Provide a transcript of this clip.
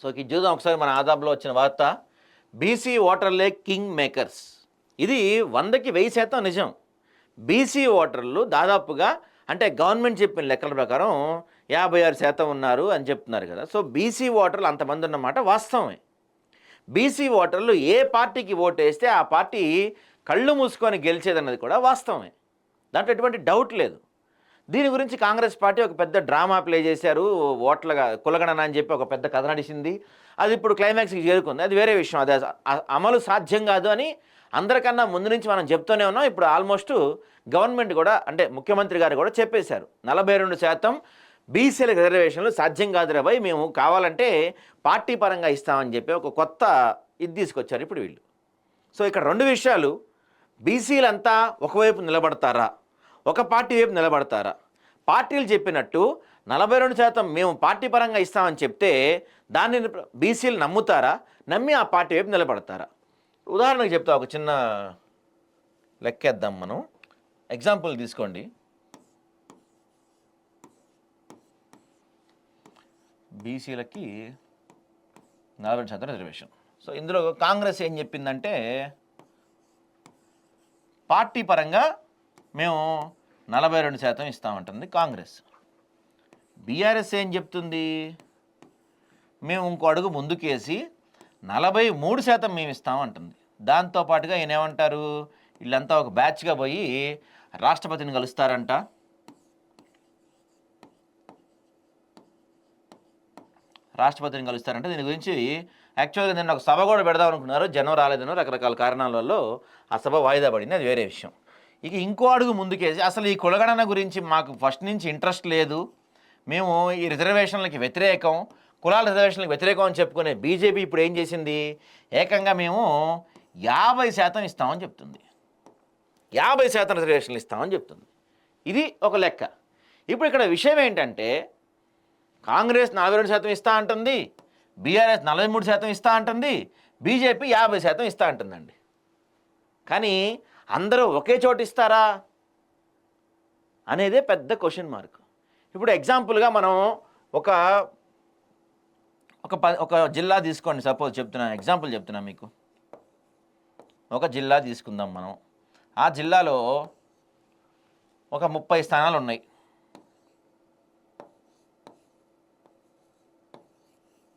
So ఇది చూద్దాం ఒకసారి మన ఆదాబ్లో వచ్చిన వార్త. బీసీ ఓటర్లే కింగ్ మేకర్స్ ఇది వందకి వెయ్యి శాతం నిజం. బీసీ ఓటర్లు దాదాపుగా అంటే గవర్నమెంట్ చెప్పిన లెక్కల ప్రకారం యాభై ఆరు శాతం ఉన్నారు అని చెప్తున్నారు కదా. సో బీసీ ఓటర్లు అంతమంది ఉన్నమాట వాస్తవమే. బీసీ ఓటర్లు ఏ పార్టీకి ఓటు వేస్తే ఆ పార్టీ కళ్ళు మూసుకొని గెలిచేదన్నది కూడా వాస్తవమే. దాంట్లో ఎటువంటి డౌట్ లేదు. దీని గురించి కాంగ్రెస్ పార్టీ ఒక పెద్ద డ్రామా ప్లే చేశారు. ఓట్లగా కులగణన అని చెప్పి ఒక పెద్ద కథ నడిచింది. అది ఇప్పుడు క్లైమాక్స్కి చేరుకుంది. అది వేరే విషయం. అది అమలు సాధ్యం కాదు అని అందరికన్నా ముందు నుంచి మనం చెప్తూనే ఉన్నాం. ఇప్పుడు ఆల్మోస్ట్ గవర్నమెంట్ కూడా అంటే ముఖ్యమంత్రి గారు కూడా చెప్పేశారు. నలభై రెండు శాతం బీసీల రిజర్వేషన్లు సాధ్యం కాదు రబాయ్ మేము కావాలంటే పార్టీ పరంగా ఇస్తామని చెప్పి ఒక కొత్త ఇది తీసుకొచ్చారు ఇప్పుడు వీళ్ళు. సో ఇక్కడ రెండు విషయాలు. బీసీలంతా ఒకవైపు నిలబడతారా? ఒక పార్టీ వైపు నిలబడతారా? పార్టీలు చెప్పినట్టు నలభై రెండు శాతం మేము పార్టీ పరంగా ఇస్తామని చెప్తే దాన్ని బీసీలు నమ్ముతారా? నమ్మి ఆ పార్టీ వైపు నిలబడతారా? ఉదాహరణకు చెప్తా ఒక చిన్న లెక్కేద్దాం మనం. ఎగ్జాంపుల్ తీసుకోండి. బీసీలకి నలభై శాతం రిజర్వేషన్ సో ఇందులో కాంగ్రెస్ ఏం చెప్పిందంటే పార్టీ పరంగా మేము నలభై రెండు శాతం ఇస్తామంటుంది కాంగ్రెస్. బీఆర్ఎస్ ఏం చెప్తుంది? మేము ఇంకో అడుగు ముందుకేసి నలభై మూడు శాతం మేము ఇస్తామంటుంది. దాంతోపాటుగా ఈయన ఏమంటారు వీళ్ళంతా ఒక బ్యాచ్గా పోయి రాష్ట్రపతిని కలుస్తారంట. రాష్ట్రపతిని కలుస్తారంటే. దీని గురించి యాక్చువల్గా నేను ఒక సభ కూడా పెడదాం అనుకున్నారు. జనం రాలేదనో రకరకాల కారణాల వల్ల ఆ సభ వాయిదా పడింది. అది వేరే విషయం. ఇక ఇంకో అడుగు ముందుకేసి అసలు ఈ కులగణన గురించి మాకు ఫస్ట్ నుంచి ఇంట్రెస్ట్ లేదు. మేము ఈ రిజర్వేషన్లకి వ్యతిరేకం కులాల రిజర్వేషన్లకు వ్యతిరేకం అని చెప్పుకునే బీజేపీ ఇప్పుడు ఏం చేసింది? ఏకంగా మేము యాభై శాతం ఇస్తామని చెప్తుంది. యాభై శాతం రిజర్వేషన్లు ఇస్తామని చెప్తుంది. ఇది ఒక లెక్క. ఇప్పుడు ఇక్కడ విషయం ఏంటంటే కాంగ్రెస్ నలభై రెండు శాతం ఇస్తా అంటుంది బీఆర్ఎస్ నలభై మూడు శాతం ఇస్తా అంటుంది బీజేపీ యాభై శాతం ఇస్తా అంటుందండి. కానీ అందరూ ఒకే చోట ఇస్తారా? అనేదే పెద్ద క్వశ్చన్ మార్క్ ఇప్పుడు ఎగ్జాంపుల్గా మనం ఒక ఒక ప ఒక జిల్లా తీసుకోండి. సపోజ్ చెప్తున్నా ఎగ్జాంపుల్ చెప్తున్నా మీకు. ఒక జిల్లా తీసుకుందాం మనం. ఆ జిల్లాలో ఒక ముప్పై స్థానాలు ఉన్నాయి